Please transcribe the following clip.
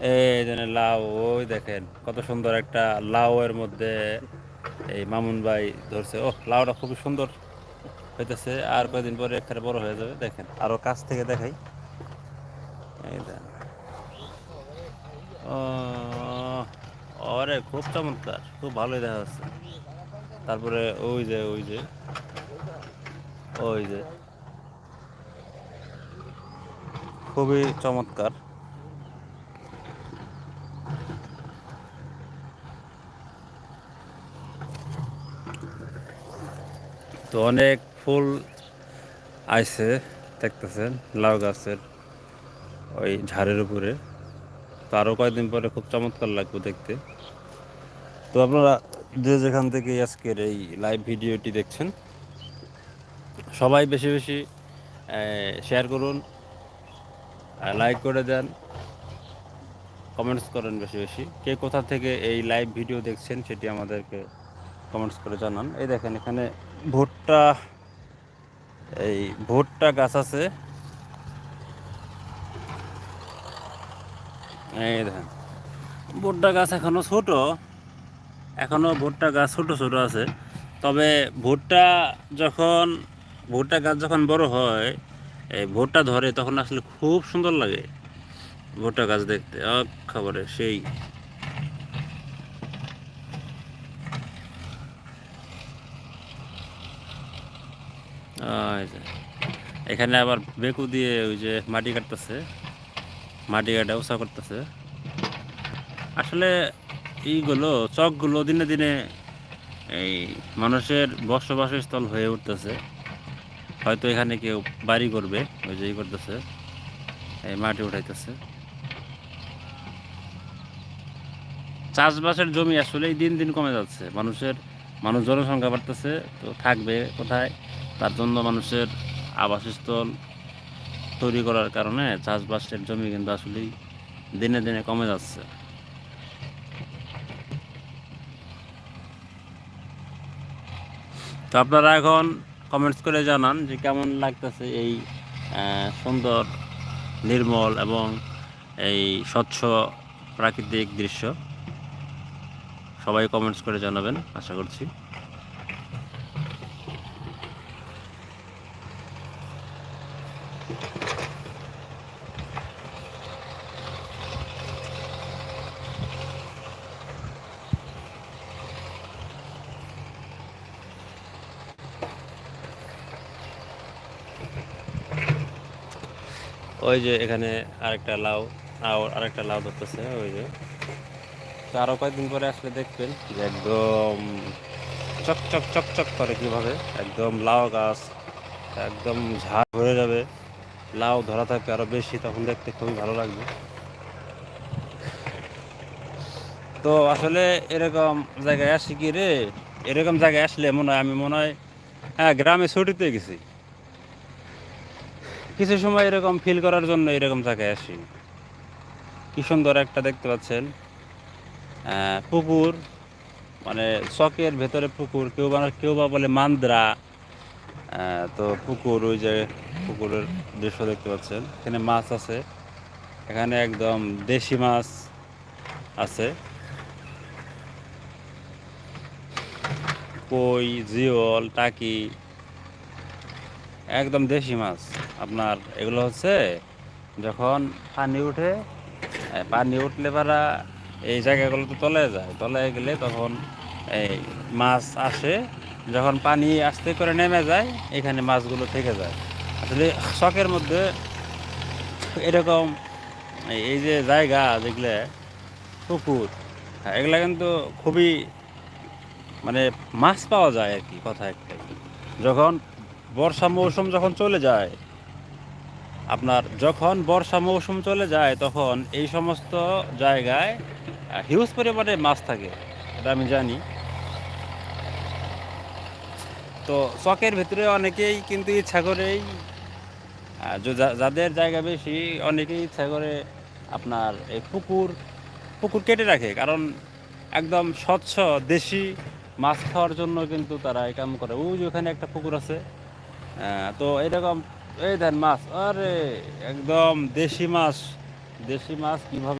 এই জন্য লাউ, ওই দেখেন, কত সুন্দর একটা লাউ এর মধ্যে এই মামুন ভাই ধরছে। ও লাউটা খুবই সুন্দর হইতেছে, আর কয়েকদিন পরে এখানে বড় হয়ে যাবে, দেখেন। আরও কাছ থেকে দেখাই। এই ও, আরে, খুব চমৎকার, খুব ভালোই দেখা যাচ্ছে। তারপরে ওই যে ওই যে ওই যে। খুবই চমৎকার। তো অনেক ফুল আইছে, দেখতেছেন, লাউ গাছের ওই ঝাড়ের উপরে। তো আরও কয়েকদিন পরে খুব চমৎকার লাগবে দেখতে। তো আপনারা যে যেখান থেকে আজকের এই লাইভ ভিডিওটি দেখছেন, সবাই বেশি বেশি শেয়ার করুন লাইক করে দেন কমেন্টস করেন বেশি বেশি। কে কোথা থেকে এই লাইভ ভিডিও দেখছেন সেটি আমাদেরকে কমেন্টস করে জানান। এই দেখেন, এখানে ভুট্টা, এই ভুট্টা গাছ আছে। এই দেখেন, ভুট্টা গাছ এখনও ছোট, এখনও ভুট্টা গাছ ছোট ছোট আছে। তবে ভুট্টা যখন, ভুট্টা গাছ যখন বড় হয়, এই ভুট্টা ধরে তখন আসলে খুব সুন্দর লাগে। ভুট্টা গাছ দেখতে খাবারে সেই এখানে আবার বেকু দিয়ে ওই যে মাটি কাটতেছে। মাটি কাটা উঁচা করতেছে। আসলে এইগুলো, চকগুলো দিনে দিনে এই মানুষের বসবাসস্থল হয়ে উঠতেছে। হয়তো এখানে কেউ বাড়ি করবে, ওই যে করতেছে, এই মাটি উঠাইতেছে। চাষবাসের জমি আসলেই দিন দিন কমে যাচ্ছে। মানুষের, মানুষ জনসংখ্যা বাড়তেছে, তো থাকবে কোথায়? তার জন্য মানুষের আবাসস্থল তৈরি করার কারণে চাষবাসের জমি কিন্তু আসলেই দিনে দিনে কমে যাচ্ছে। তো আপনারা এখন কমেন্টস করে জানান যে কেমন লাগতেছে এই সুন্দর, নির্মল এবং এই স্বচ্ছ প্রাকৃতিক দৃশ্য। সবাই কমেন্টস করে জানাবেন, আশা করছি। ওই যে এখানে আরেকটা লাউ আর আরেকটা লাউ ধরতেছে, ওই যে। তো আরও কয়েকদিন পরে আসলে দেখবেন যে একদম চক চক চক চক করে কীভাবে। একদম লাউ গাছ, একদম ঝাড় ভরে যাবে। লাউ ধরা থাকবে আরও বেশি, তখন দেখতে খুবই ভালো লাগবে। তো আসলে এরকম জায়গায় আসি কি রে? এরকম জায়গায় আসলে মনে হয়, আমি মনে হয় হ্যাঁ গ্রামে ছুটিতে গেছি। কিছু সময় এরকম ফিল করার জন্য এরকম জায়গায় আসি। কি সুন্দর একটা দেখতে পাচ্ছেন পুকুর মানে চকের ভেতরে পুকুর, কেউ বা কেউ বা বলে মান্দ্রা। তো পুকুর, ওই যে পুকুরের দৃশ্য দেখতে পাচ্ছেন। এখানে মাছ আছে। এখানে একদম দেশি মাছ আছে। কই, জিওল, টাকি, একদম দেশি মাছ। আপনার এগুলো হচ্ছে যখন পানি উঠে পানি উঠলে পারা এই জায়গাগুলো তো তলে যায়। তলে গেলে তখন এই মাছ আসে। যখন পানি আস্তে করে নেমে যায় এখানে মাছগুলো থেকে যায়। আসলে শখের মধ্যে এরকম এই- যে জায়গা যেগুলো পুকুর হ্যাঁ, এগুলা কিন্তু খুবই মানে মাছ পাওয়া যায় আর কি কথা একটাই যখন বর্ষা মৌসুম যখন চলে যায় আপনার যখন বর্ষা মৌসুম চলে যায় তখন এই সমস্ত জায়গায় হিউজ পরিমাণে মাছ থাকে। এটা আমি জানি। তো চকের ভিতরে অনেকেই কিন্তু ইচ্ছা করেই যাদের জায়গা বেশি, অনেকেই ইচ্ছা করে আপনার এই পুকুর পুকুর কেটে রাখে। কারণ একদম স্বচ্ছ, দেশি মাছ খাওয়ার জন্য কিন্তু তারা এই কাম করে। ওই ওখানে একটা পুকুর আছে তো এরকম, এই দেন মাছ, আরে, একদম দেশি মাছ দেশি মাছ কীভাবে